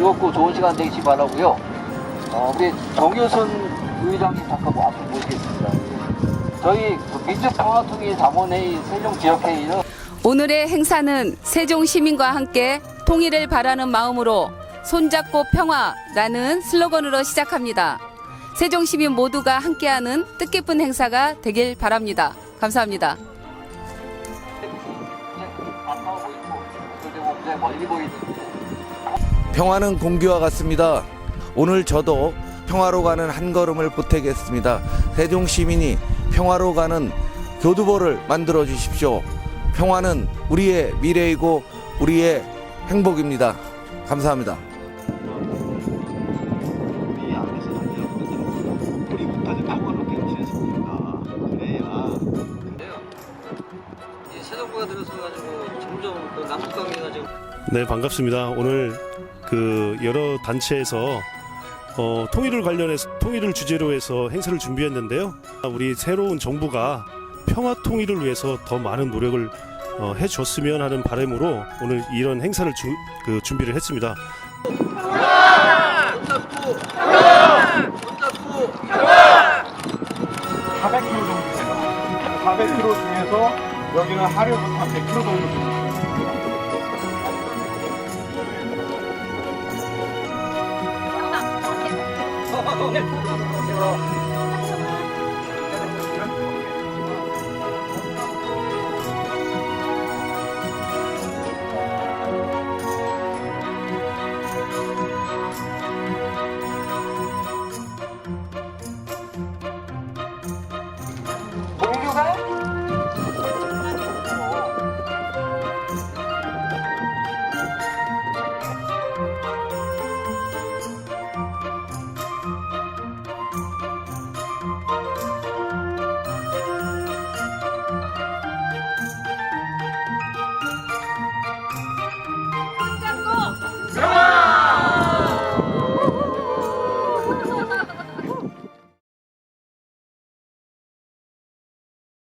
즐겁고 좋은 시간 되시기 바라고요. 어, 우리 정효순 의장님 잠깐 뭐 앞에 모시겠습니다. 저희 그 민주평화통일 당원회의 세종지역회의는 오늘의 행사는 세종 시민과 함께 통일을 바라는 마음으로 손잡고 평화라는 슬로건으로 시작합니다. 세종 시민 모두가 함께하는 뜻깊은 행사가 되길 바랍니다. 감사합니다. 굉장히 멀리 보이는데 평화는 공기와 같습니다. 오늘 저도 평화로 가는 한 걸음을 보태겠습니다. 세종 시민이 평화로 가는 교두보를 만들어 주십시오. 평화는 우리의 미래이고 우리의 행복입니다. 감사합니다. 그래야 이새 정부가 들어서 가지고 점점 그 남북 관계가 지금 네 반갑습니다. 오늘 그 여러 단체에서 어, 통일을 관련해서 통일을 주제로 해서 행사를 준비했는데요. 우리 새로운 정부가 평화 통일을 위해서 더 많은 노력을 어, 해줬으면 하는 바람으로 오늘 이런 행사를 주, 그 준비를 했습니다. 손잡고 손잡고 400km 정도 돼요. 400km 중에서 여기는 하루부터 한 100km 정도 돼요. 손잡고